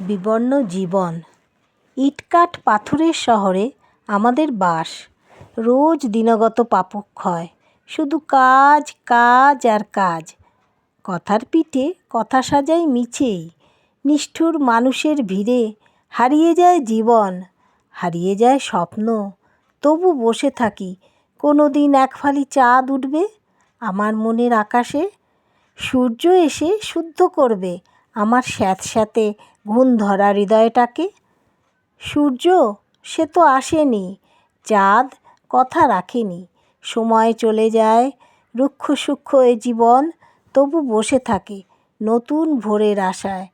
বিবর্ণ জীবন। ইটকাট পাথরের শহরে আমাদের বাস। রোজ দিনগত পাপক্ষয় শুধু কাজ কাজ আর কাজ। কথার পিঠে কথা সাজাই মিছেই। নিষ্ঠুর মানুষের ভিড়ে হারিয়ে যায় জীবন, হারিয়ে যায় স্বপ্ন। তবু বসে থাকি। কোনো দিন এক ফালি চাঁদ উঠবে আমার মনের আকাশে। সূর্য এসে শুদ্ধ করবে আমার স্যাঁতস্যাঁতে ঘুণ ধরা হৃদয়টাকে। সূর্য, সে তো আসেনি। চাঁদ কথা রাখেনি। সময় চলে যায়, রুক্ষ সূক্ষ্ম এ জীবন তবু বসে থাকে নতুন ভোরের আশায়।